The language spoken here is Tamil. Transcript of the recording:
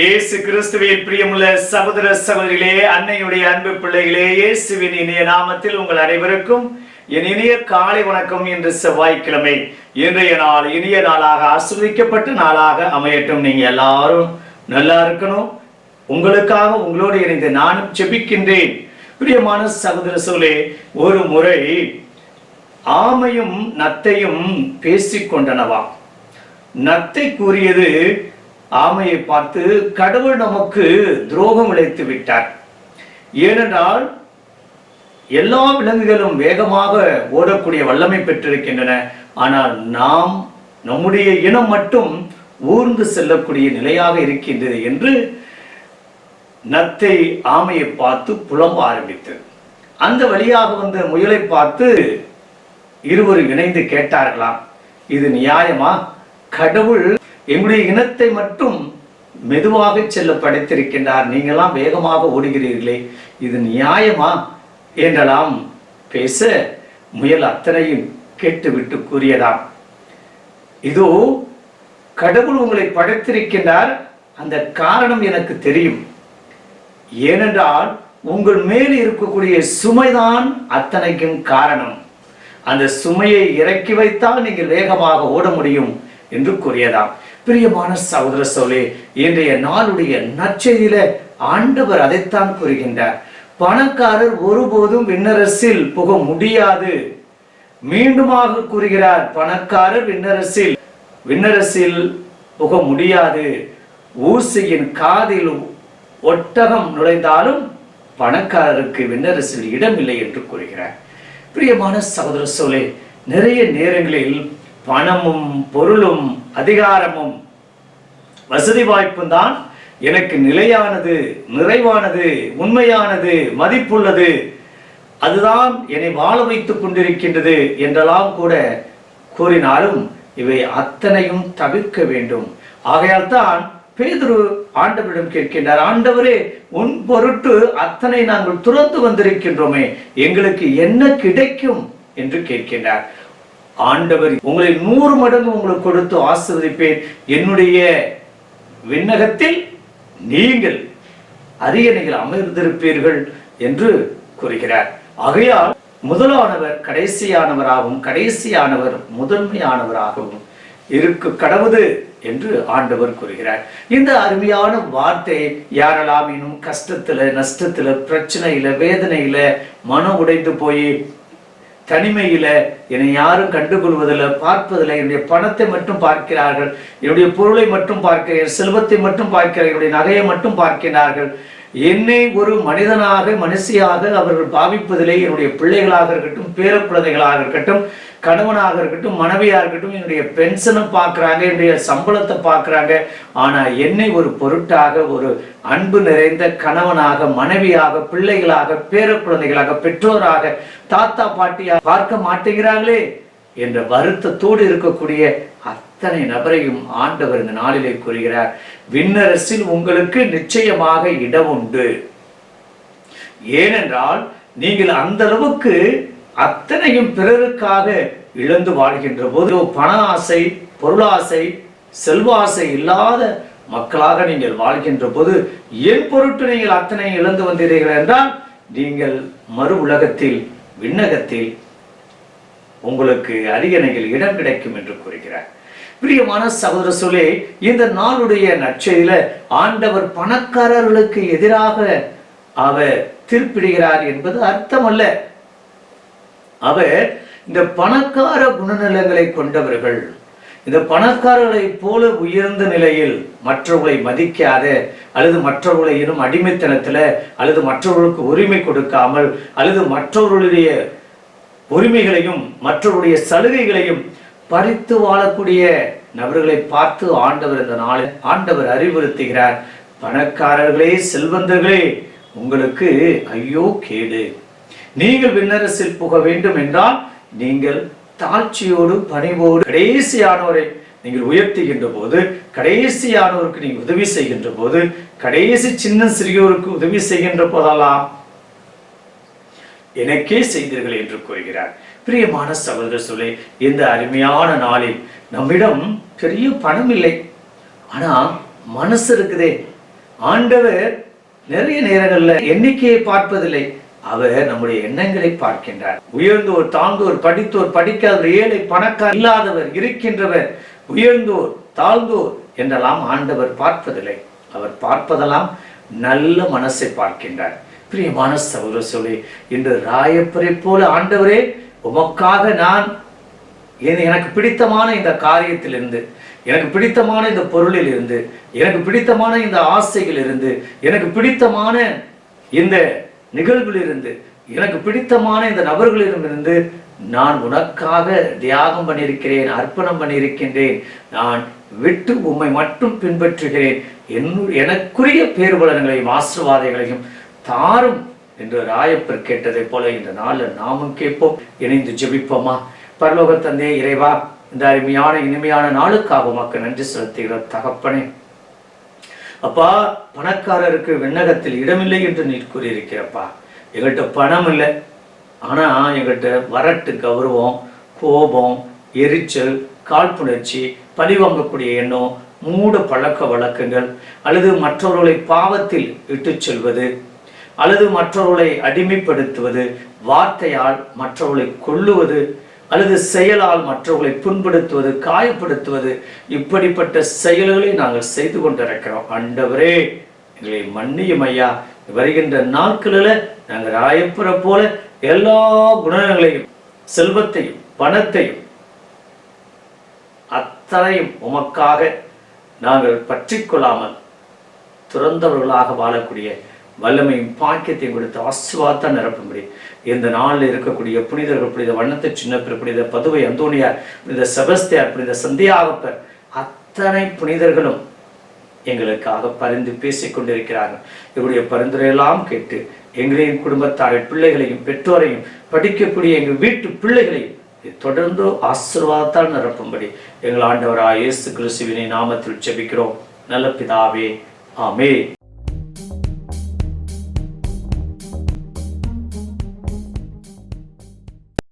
இயேசு கிறிஸ்துவின் பிரியமுள்ள சகோதர சகோதரிகளே அன்னையுடைய அன்பு பிள்ளைகளே இயேசுவின் இனிய நாமத்தில் உங்கள் அனைவருக்கும் என் இனிய காலை வணக்கம் இன்று செவ்வாய்க்கிழமை. இன்றைய நாள் இனிய நாளாக ஆசிர்வதிக்கப்பட்ட நாளாக அமையட்டும். நீங்க எல்லாரும் நல்லா இருக்கணும். உங்களுக்காக உங்களோடு இணைந்து நானும் செபிக்கின்றேன் பிரியமான சகோதர சோலே ஒரு முறை ஆமையும் நத்தையும் பேசிக்கொண்டனவா நத்தை கூறியது ஆமையை பார்த்து கடவுள் நமக்கு துரோகம் இழைத்து விட்டார். ஏனென்றால் எல்லா விலங்குகளும் வேகமாக ஓடக்கூடிய வல்லமை பெற்றிருக்கின்றன. ஆனால் நாம் நம்முடைய இனம் மட்டும் ஊர்ந்து செல்லக்கூடிய நிலையாக இருக்கின்றது என்று நத்தை ஆமையை பார்த்து புலம்ப ஆரம்பித்தது. அந்த வழியாக வந்த முயலை பார்த்து இருவரும் இணைந்து கேட்டார்களாம் இது நியாயமா? கடவுள் எங்களுடைய இனத்தை மட்டும் மெதுவாக செல்ல படைத்திருக்கின்றார். நீங்களாம் வேகமாக ஓடுகிறீர்களே இது நியாயமா? என்றெல்லாம் பேச முயல் அத்தனையும் கேட்டுவிட்டு கூறியதாம். இதோ கடவுள் உங்களை படைத்திருக்கின்றார். அந்த காரணம் எனக்கு தெரியும். ஏனென்றால் உங்கள் மேல் இருக்கக்கூடிய சுமைதான் அத்தனைக்கும் காரணம். அந்த சுமையை இறக்கி வைத்தால் நீங்கள் வேகமாக ஓட முடியும். என்று கூறியதாம். பிரியமான சகோதர சோழே இன்றைய நாளுடைய நற்செய்தியில ஆண்டவர் அதைத்தான் கூறுகின்றார். பணக்காரர் ஒருபோதும் விண்ணரசில் புக முடியாது. மீண்டுமாக கூறுகிறார் பணக்காரர் விண்ணரசில் விண்ணரசில் புக முடியாது. ஊசியின் காதில் ஒட்டகம் நுழைந்தாலும் பணக்காரருக்கு விண்ணரசில் இடமில்லை என்று கூறுகிறார். பிரியமான சகோதர சோழே நிறைய நேரங்களில் பணமும் பொருளும் அதிகாரமும். வசதி வாய்ப்பும் தான் எனக்கு நிலையானது நிறைவானது உண்மையானது மதிப்புள்ளது. அதுதான் என்னை வாழ வைத்துக் கொண்டிருக்கின்றது என்றெல்லாம் கூட கூறினாலும் இவை அத்தனையும் தவிர்க்க வேண்டும். ஆகையால் தான் பேதுரு ஆண்டவரிடம் கேட்கின்றார் ஆண்டவரே உன் பொருட்டு அத்தனை நாங்கள் துறந்து வந்திருக்கின்றோமே எங்களுக்கு என்ன கிடைக்கும்? என்று கேட்கின்றார். ஆண்டவர் உங்களை நூறு மடங்கு உங்களுக்கு கொடுத்து ஆசிரியப்பேன் என்னுடைய விண்ணகத்தில் நீங்கள் அரியணையில் அமர்ந்திருப்பீர்கள் என்று கூறுகிறார். ஆகையால் முதலானவர் கடைசியானவராகவும் கடைசியானவர் முதன்மையானவராகவும் இருக்கு கடவுது என்று ஆண்டவர் கூறுகிறார். இந்த அருமையான வார்த்தை யாரெல்லாம் இன்னும் கஷ்டத்துல நஷ்டத்துல பிரச்சனையில வேதனையில மனம் உடைந்து போய் தனிமையில் என்னை யாரும் கண்டுகொள்வதில்லை பார்ப்பதில்லை. என்னுடைய பணத்தை மட்டும் பார்க்கிறார்கள். என்னுடைய பொருளை மட்டும் பார்க்கிறேன் செல்வத்தை மட்டும் பார்க்கிறார்கள். என்னுடைய நகையை மட்டும் பார்க்கிறார்கள். என்னை ஒரு மனிதனாக மனுஷியாக அவர்கள் பாவிப்பதிலே என்னுடைய பிள்ளைகளாக இருக்கட்டும் பேர குழந்தைகளாக இருக்கட்டும் கணவனாக இருக்கட்டும் மனைவியாக இருக்கட்டும் என்னுடைய பென்ஷனை பார்க்குறாங்க என்னுடைய சம்பளத்தை பார்க்குறாங்க. ஆனால் என்னை ஒரு பொருட்டாக ஒரு அன்பு நிறைந்த கணவனாக மனைவியாக பிள்ளைகளாக பேர குழந்தைகளாக பெற்றோராக தாத்தா பாட்டியாக பார்க்க மாட்டேங்கிறாங்களே என்ற வருத்தத்தோடு இருக்கக்கூடிய அத்தனை நபரையும் ஆண்டவர் இந்த நாளிலே கூறுகிறார் விண்ணரசில் உங்களுக்கு நிச்சயமாக இடம் உண்டு ஏனென்றால் நீங்கள் அந்த அளவுக்கு அத்தனையும் பிறருக்காக இழந்து வாழ்கின்ற போது பண ஆசை பொருளாசை செல்வாசை இல்லாத மக்களாக நீங்கள் வாழ்கின்ற போது என் பொருட்டு நீங்கள் அத்தனை இழந்து வந்தீர்கள் என்றால் நீங்கள் மறு உலகத்தில் விண்ணகத்தில் உங்களுக்கு அரியணையில் இடம் கிடைக்கும் என்று கூறுகிறார். பிரியமான சகோதர சொல்லே இந்த நாளுடைய நற்செய்தியில ஆண்டவர் பணக்காரர்களுக்கு எதிராக அவர் தீர்ப்பிடுகிறார் என்பது அர்த்தமல்ல. அவர் இந்த பணக்கார குணநலங்களை கொண்டவர்கள். இந்த பணக்காரர்களை போல உயர்ந்த நிலையில் மற்றவர்களை மதிக்காத அல்லது மற்றவர்களை இன்னும் அடிமைத்தனத்துல அல்லது மற்றவர்களுக்கு உரிமை கொடுக்காமல் அல்லது மற்றவர்களுடைய உரிமைகளையும் மற்றவருடைய சலுகைகளையும் பறித்து வாழக்கூடிய நபர்களை பார்த்து ஆண்டவர் இந்த நாளில் ஆண்டவர் அறிவுறுத்துகிறார். பணக்காரர்களே செல்வந்தர்களே உங்களுக்கு ஐயோ கேடு. நீங்கள் விண்ணரசில் புக வேண்டும் என்றால் நீங்கள் தாழ்ச்சியோடு பணிவோடு கடைசியானோரை நீங்கள் உயர்த்துகின்ற போது கடைசியானோருக்கு நீங்கள் உதவி செய்கின்ற போது கடைசி சின்ன சிறியோருக்கு உதவி செய்கின்ற போதெல்லாம் எனக்கே செய்தீர்கள் என்று கூறுகிறார். பிரியமான சகோதர சொல்லே இந்த அருமையான நாளில் நம்மிடம் பெரிய பணம் இல்லை. ஆனா மனசு இருக்குதே. ஆண்டவர் நிறைய நேரங்கள்ல எண்ணிக்கையை பார்ப்பதில்லை. அவர் நம்முடைய எண்ணங்களை பார்க்கின்றார். உயர்ந்தோர் தாழ்ந்தோர் படித்தோர் படிக்காதவர் ஏழை பணக்கார் இல்லாதவர் இருக்கின்றவர் உயர்ந்தோர் தாழ்ந்தோர் என்றெல்லாம் ஆண்டவர் பார்ப்பதில்லை. அவர் பார்ப்பதெல்லாம் நல்ல மனசை பார்க்கின்றார். பிரியமான சௌர சொல்லி இன்று ராயப்பரை போல ஆண்டவரே உமக்காக நான் எனக்கு பிடித்தமான இந்த காரியத்திலிருந்து எனக்கு பிடித்தமான இந்த பொருளில் இருந்து எனக்கு பிடித்தமான இந்த ஆசைகள் இருந்து எனக்கு பிடித்தமான இந்த நிகழ்விலிருந்து எனக்கு பிடித்தமான இந்த நபர்களிடமிருந்து நான் உனக்காக தியாகம் பண்ணியிருக்கிறேன் அர்ப்பணம் பண்ணியிருக்கின்றேன். நான் விட்டு உம்மை மட்டும் பின்பற்றுகிறேன். என் எனக்குரிய பேர்வலன்களையும் ஆசிர்வாதங்களையும் தாரும் என்று ராயப்பர் கேட்டதைப் போல இந்த நாளில் நாமும் கேட்போம். இணைந்து ஜெபிப்போமா? பரலோக தந்தையே இறைவா இந்த அருமையான இனிமையான நாளுக்காக உமக்கு நன்றி செலுத்துகிற தகப்பனே. அப்பா பணக்காரருக்கு விண்ணகத்தில் இடமில்லை என்று நீர் கூறியிருக்கிறப்பா. எங்கள்கிட்ட பணம் இல்லை. ஆனா எங்கள்கிட்ட வரட்டு கௌரவம் கோபம் எரிச்சல் காழ்ப்புணர்ச்சி பழிவாங்கக்கூடிய எண்ணம் மூட பழக்க வழக்கங்கள் அல்லது மற்றவர்களை பாவத்தில் இட்டு செல்வது அல்லது மற்றவர்களை அடிமைப்படுத்துவது வார்த்தையால் மற்றவர்களை கொள்ளுவது அல்லது செயலால் மற்றவர்களை புண்படுத்துவது காயப்படுத்துவது இப்படிப்பட்ட செயல்களை நாங்கள் செய்து கொண்டிருக்கிறோம். ஆண்டவரே எங்களை மன்னியும் ஐயா. வருகின்ற நாட்களில் நாங்கள் ராயப்புற போல எல்லா குணங்களையும் செல்வத்தையும் பணத்தையும் அத்தனையும் உமக்காக நாங்கள் பற்றிக்கொள்ளாமல் துறந்தவர்களாக வாழக்கூடிய வல்லமையும் பாக்கியத்தையும் கொடுத்து ஆசுவாத்தான் நிரப்பும்படி இந்த நாளில் இருக்கக்கூடிய புனிதர்கள் புனித வண்ணத்தை சின்னப்பர் புனித பதுவை அந்தோனியார் புனித செபஸ்தியார் புனித சந்தியாகப்பர் அத்தனை புனிதர்களும் எங்களுக்காக பரிந்து பேசிக் கொண்டிருக்கிறார்கள். இவருடைய பரிந்துரையெல்லாம் கேட்டு எங்களையும் குடும்பத்தாரை பிள்ளைகளையும் பெற்றோரையும் படிக்கக்கூடிய எங்கள் வீட்டு பிள்ளைகளையும் தொடர்ந்து ஆசீர்வாதத்தால் நிரப்பும்படி எங்கள் ஆண்டவராக இயேசு கிறிஸ்துவினை நாமத்தில் ஜெபிக்கிறோம் நல்ல பிதாவே ஆமே